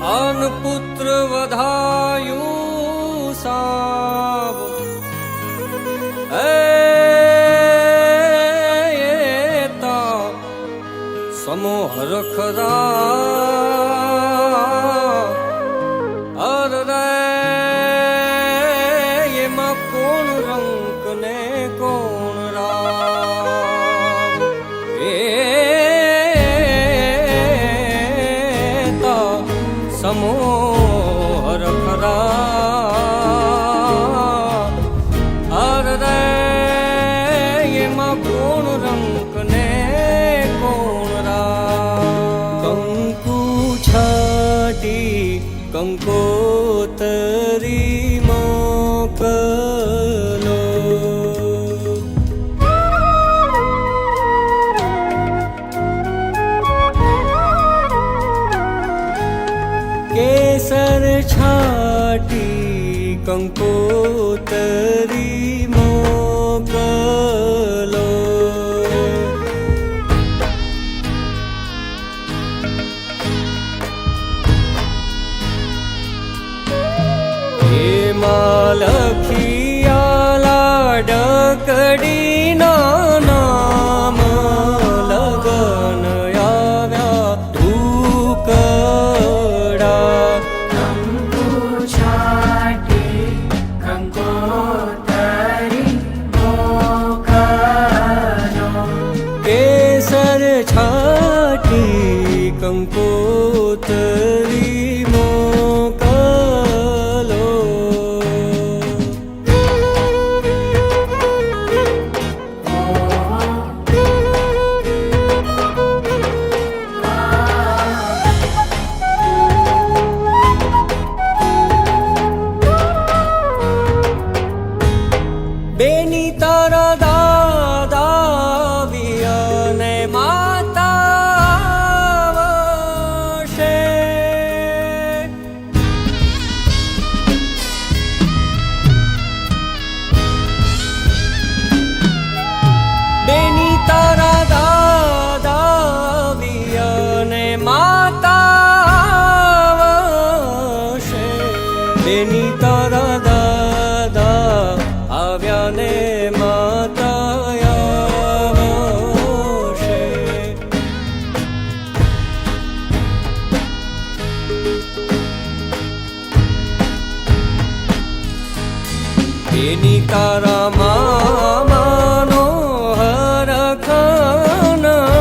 અનપુત્ર વધાયું સાવ. સમોહર ખરા અર રે એમાં કોણ રંગ ને કોણ સમોહ રખરા. અર રે એમાં કોણ રંક ને કોણ રામ કંકુ છાટી કંકોતરી છાટી કંકોતરી મોકલો એમાં લખિયાલા ડકડીના këmputër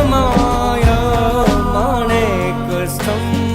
मनोहरखनमाया माणेकस्थम्